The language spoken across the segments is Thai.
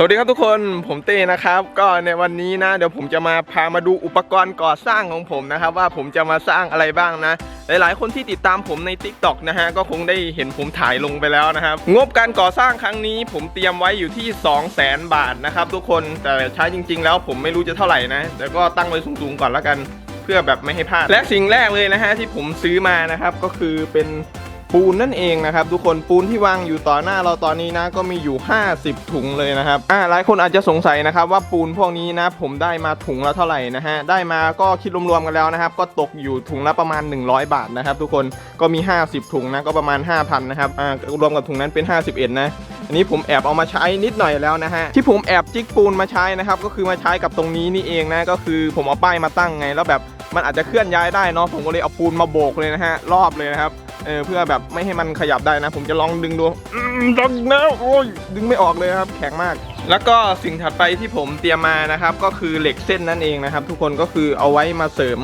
สวัสดีครับทุกคนผมเต้นะครับ ก็ในวันนี้นะ เดี๋ยวผมจะมาพามาดูอุปกรณ์ก่อสร้างของผมนะครับ ว่าผมจะมาสร้างอะไรบ้างนะ หลายๆ คนที่ติดตามผมใน Tik t o อกนะฮะก็คงได้เห็นผมถ่ายลงไปแล้วนะครับ งบการก่อสร้างครั้งนี้ ผมเตรียมไว้อยู่ที่ 2 0 0แสนบาทนะครับทุกคนแต่ใช้จริง ๆ แล้วผมไม่รู้จะเท่าไหร่นะแต่ก็ตั้งไว้สูงๆก่อนแล้วกัน เพื่อแบบไม่ให้พลาดและสิ่งแรกเลยนะฮะที่ผมซื้อมานะครับก็คือเป็น ปูนนั่นเองนะครับทุกคนปูนที่วางอยู่ต่อหน้าเราตอนนี้นะก็มีอยู่ 50 ถุงเลยนะครับอ่าหลายคนอาจจะสงสัยนะครับว่าปูนพวกนี้นะผมได้มาถุงละเท่าไหร่นะฮะได้มาก็คิดรวมๆกันแล้วนะครับ ก็ตกอยู่ถุงละประมาณ 100 บาทนะครับ ทุกคนก็มี 50 ถุงนะก็ประมาณ 5,000นะครับอ่ารวมกับถุงนั้นเป็น 51 นะอันนี้ผมแอบเอามาใช้นิดหน่อยแล้วนะฮะที่ผมแอบจิกปูนมาใช้นะครับก็คือมาใช้กับตรงนี้นี่เองนะก็คือผมเอาป้ายมาตั้งไง แล้วแบบมันอาจจะเคลื่อนย้ายได้เนาะผมก็เลยเอาปูนมาโบกเลยนะฮะรอบเลยนะครับ เออเพื่อแบบไม่ให้มันขยับได้นะ ผมจะลองดึงดูอืมดึงนะโอ้ยดึงไม่ออกเลยครับแข็งมาก แล้วก็สิ่งถัดไปที่ผมเตรียมมานะครับ ก็คือเหล็กเส้นนั่นเองนะครับ ทุกคนก็คือเอาไว้มาเสริม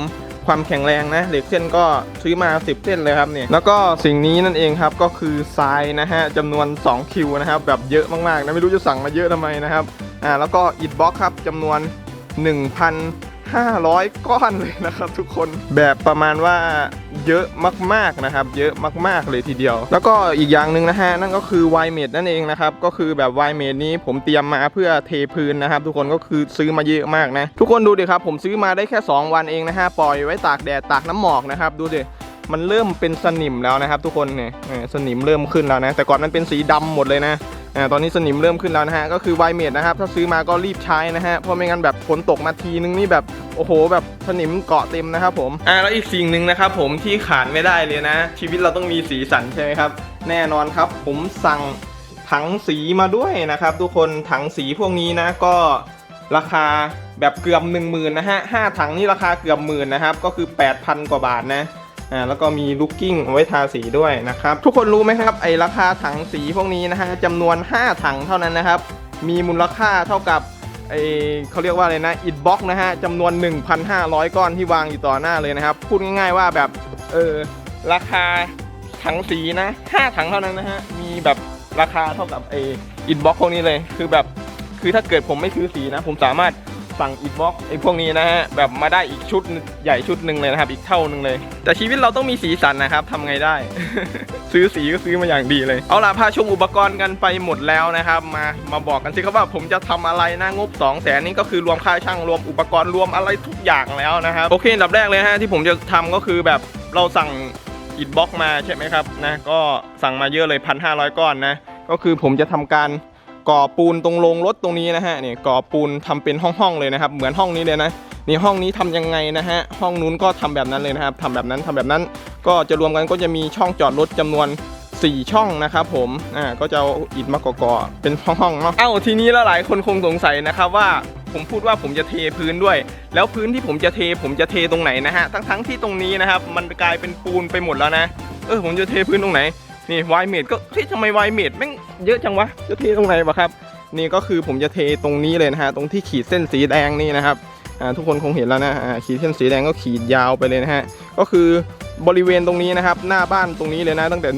ความแข็งแรงนะเหล็กเส้นก็ซื้อมา 10 เส้นเลยครับเนี่ยแล้วก็สิ่งนี้นั่นเองครับก็คือทรายนะฮะจำนวน 2 คิวนะครับแบบเยอะมากๆนะไม่รู้จะสั่งมาเยอะทำไมนะครับอ่าแล้วก็อิฐบล็อกครับจำนวน 1,500 ก้อนเลยนะครับ ทุกคนแบบประมาณว่า เยอะมากๆนะครับ เยอะมากๆเลยทีเดียว แล้วก็อีกอย่างหนึ่งนะฮะนั่นก็คือไวเมดนั่นเองนะครับก็คือแบบไวเมดนี้ผมเตรียมมาเพื่อเทพื้นนะครับ ทุกคนก็คือซื้อมาเยอะมากนะ ทุกคนดูดิครับ ผมซื้อมาได้แค่ 2 วันเองนะฮะปล่อยไว้ตากแดดตากน้ำหมอกนะครับดูดิมันเริ่มเป็นสนิมแล้วนะครับ ทุกคนเนี่ยเออสนิมเริ่มขึ้นแล้วนะ แต่ก่อนมันเป็นสีดำหมดเลยนะ อ่าตอนนี้สนิมเริ่มขึ้นแล้วนะฮะก็คือไวเมดนะครับถ้าซื้อมาก็รีบใช้นะฮะเพราะไม่งั้นแบบฝนตกมาทีนึงนี่แบบโอ้โห แบบสนิมเกาะเต็มนะครับผมอ่าแล้วอีกสิ่งหนึ่งนะครับผมที่ขาดไม่ได้เลยนะ ชีวิตเราต้องมีสีสันใช่ไหมครับ แน่นอนครับ ผมสั่งถังสีมาด้วยนะครับ ทุกคนถังสีพวกนี้นะก็ราคาแบบเกือบ1 0,000นะฮะห้าถังนี่ราคาเกือบหมื่นนะครับก็คือ 8,000 กว่าบาทนะ อ่าแล้วก็มีลูกกิ้งเอาไว้ทาสีด้วยนะครับ ทุกคนรู้ไหมครับไอราคาถังสีพวกนี้นะฮะจำนวน 5 ถังเท่านั้นนะครับ มีมูลค่าเท่ากับไอเขาเรียกว่าอะไรนะอิดบ็อกนะฮะจำนวน 1,500 ก้อนที่วางอยู่ต่อหน้าเลยนะครับ พูดง่ายๆว่าแบบเออราคาถังสีนะ 5 ถังเท่านั้นนะฮะมีแบบราคาเท่ากับไออิดบ็อกพวกนี้เลย คือแบบคือถ้าเกิดผมไม่ซื้อสีนะ ผมสามารถ สั่งอิฐบล็อกไอ้พวกนี้นะฮะแบบมาได้อีกชุดใหญ่ชุดหนึ่งเลยนะครับ อีกเท่าหนึ่งเลย แต่ชีวิตเราต้องมีสีสันนะครับทำไงได้ ซื้อสีก็ซื้อมาอย่างดีเลย เอาล่ะพาชมอุปกรณ์กันไปหมดแล้วนะครับ มามาบอกกันสิครับว่าผมจะทำอะไรนะงบ2 0 0แสนนี่ก็คือรวมค่าช่างรวมอุปกรณ์รวมอะไรทุกอย่างแล้วนะครับโอเคอันดับแรกเลยฮะที่ผมจะทำก็คือแบบเราสั่งอิฐบล็อกมาใช่ไหมครับนะก็สั่งมาเยอะเลย 1,500 ก้อนนะก็คือผมจะทำการ ก่อปูนตรงโรงรถตรงนี้นะฮะนี่ก่อปูนทำเป็นห้องๆเลยนะครับ เหมือนห้องนี้เลยนะนี่ห้องนี้ทำยังไงนะฮะห้องนู้นก็ทำแบบนั้นเลยนะครับทำแบบนั้นทำแบบนั้น ก็จะรวมกันก็จะมีช่องจอดรถจำนวน 4 ช่องนะครับผมอ่าก็จะเอาอิฐมาก่อๆเป็นห้องๆเนาะเอ้าทีนี้แล้วหลายคนคงสงสัยนะครับว่าผมพูดว่าผมจะเทพื้นด้วย แล้วพื้นที่ผมจะเทผมจะเทตรงไหนนะฮะทั้งๆที่ตรงนี้นะครับ มันกลายเป็นปูนไปหมดแล้วนะ เออผมจะเทพื้นตรงไหน นี่ไวเมดก็เฮ้ยทำไมไวเมดแม่งเยอะจังวะจะเทตรงไหนวะครับ นี่ก็คือผมจะเทตรงนี้เลยนะฮะตรงที่ขีดเส้นสีแดงนี่นะครับอ่าทุกคนคงเห็นแล้วนะอ่าขีดเส้นสีแดงก็ขีดยาวไปเลยนะฮะก็คือบริเวณตรงนี้นะครับ หน้าบ้านตรงนี้เลยนะ ตั้งแต่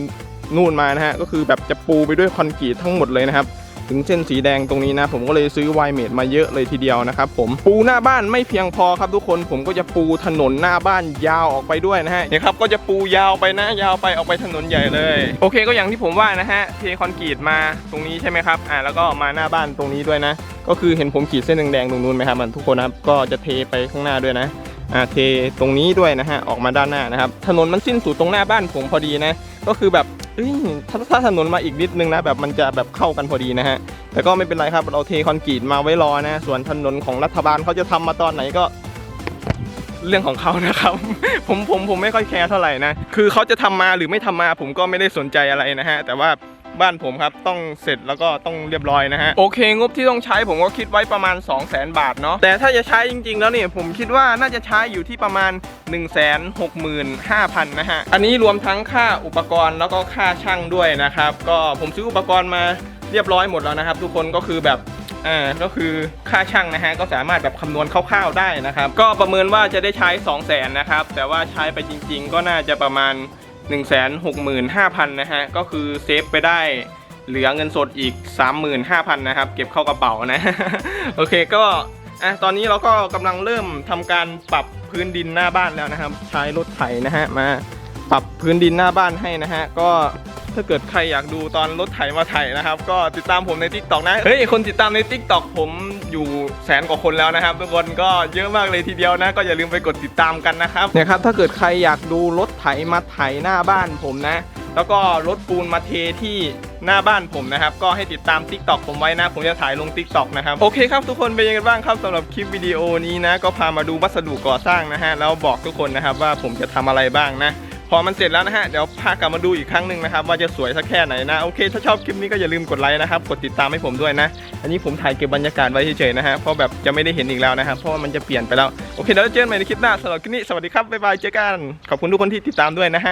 นู่นมานะฮะก็คือแบบจะปูไปด้วยคอนกรีตทั้งหมดเลยนะครับ ถึงเส้นสีแดงตรงนี้นะ ผมก็เลยซื้อไวเมดมาเยอะเลยทีเดียวนะครับผมปูหน้าบ้านไม่เพียงพอครับทุกคนผมก็จะปูถนนหน้าบ้านยาวออกไปด้วยนะฮะเนี่ยครับก็จะปูยาวไปนะยาวไปออกไปถนนใหญ่เลย โอเคก็อย่างที่ผมว่านะฮะเทคอนกรีตมาตรงนี้ใช่ไหมครับอ่าแล้วก็มาหน้าบ้านตรงนี้ด้วยนะ ก็คือเห็นผมขีดเส้นแดงๆตรงนู้นไหมครับมันทุกคนนะครับก็จะเทไปข้างหน้าด้วยนะอ่าเทตรงนี้ด้วยนะฮะออกมาด้านหน้านะครับถนนมันสิ้นสุดตรงหน้าบ้านผมพอดีนะ ก็คือแบบ เอ้ยถ้าถ้าถนนมาอีกนิดนึงนะแบบมันจะแบบเข้ากันพอดีนะฮะแต่ก็ไม่เป็นไรครับเราเทคอนกรีตมาไว้รอนะ ส่วนถนนของรัฐบาลเขาจะทำมาตอนไหนก็ เรื่องของเขานะครับ ผมผมผมไม่ค่อยแคร์เท่าไหร่นะคือเขาจะทำมาหรือไม่ทำมาผมก็ไม่ได้สนใจอะไรนะฮะแต่ว่า บ้านผมครับ ต้องเสร็จแล้วก็ต้องเรียบร้อยนะฮะ โอเค งบที่ต้องใช้ผมก็คิดไว้ประมาณ 2 0 0 0 0 0บาทเนาะแต่ถ้าจะใช้จริง ๆ แล้วเนี่ยผมคิดว่าน่าจะใช้อยู่ที่ประมาณ 1 6 5 0 0 0 นะฮะ อันนี้รวมทั้งค่าอุปกรณ์แล้วก็ค่าช่างด้วยนะครับ ก็ผมซื้ออุปกรณ์มาเรียบร้อยหมดแล้วนะครับ ทุกคนก็คือแบบอ่าก็คือค่าช่างนะฮะก็สามารถแบบคำนวณคร่าวๆได้นะครับ ก็ประเมินว่าจะได้ใช้ 2 0 0แสนนะครับแต่ว่าใช้ไปจริง ๆ ก็น่าจะประมาณ 1 6 5 0 0 0นะฮะ ก็คือเซฟไปได้เหลือเงินสดอีก 35,000นะครับ เก็บเข้ากระเป๋านะ โอเคก็อะตอนนี้เราก็กำลังเริ่มทำการปรับพื้นดินหน้าบ้านแล้วนะครับ ใช้รถไถนะฮะมาปรับพื้นดินหน้าบ้านให้นะฮะ ก็ถ้าเกิดใครอยากดูตอนรถไถมาไถนะครับ ก็ติดตามผมใน t ิ k t o k นะ เฮ้ย คนติดตามใน t ิ k t o k ผม อยู่แสนกว่าคนแล้วนะครับ ทุกคนก็เยอะมากเลยทีเดียวนะ ก็อย่าลืมไปกดติดตามกันนะครับเนี่ยครับถ้าเกิดใครอยากดูรถไถมาไถหน้าบ้านผมนะ แล้วก็รถปูนมาเทที่หน้าบ้านผมนะครับ ก็ให้ติดตาม Tik t o อกผมไว้นะ ผมจะถ่ายลง Tik t o อกนะครับ โอเคครับทุกคนเป็นยังไงบ้างครับสำหรับคลิปวิดีโอนี้นะ ก็พามาดูวัสดุก่อสร้างนะฮะแล้วบอกทุกคนนะครับว่าผมจะทำอะไรบ้างนะ พอมันเสร็จแล้วนะฮะ เดี๋ยวพากลับมาดูอีกครั้งหนึ่งนะครับ ว่าจะสวยสักแค่ไหนนะ โอเค ถ้าชอบคลิปนี้ก็อย่าลืมกดไลค์นะครับ กดติดตามให้ผมด้วยนะ อันนี้ผมถ่ายเก็บบรรยากาศไว้เฉยๆนะฮะ เพราะแบบจะไม่ได้เห็นอีกแล้วนะครับ เพราะว่ามันจะเปลี่ยนไปแล้ว โอเคเดี๋ยวเราเจอกันใหม่ในคลิปหน้าสำหรับคลิปนี้ สวัสดีครับ บ๊ายบาย เจอกัน ขอบคุณทุกคนที่ติดตามด้วยนะฮะ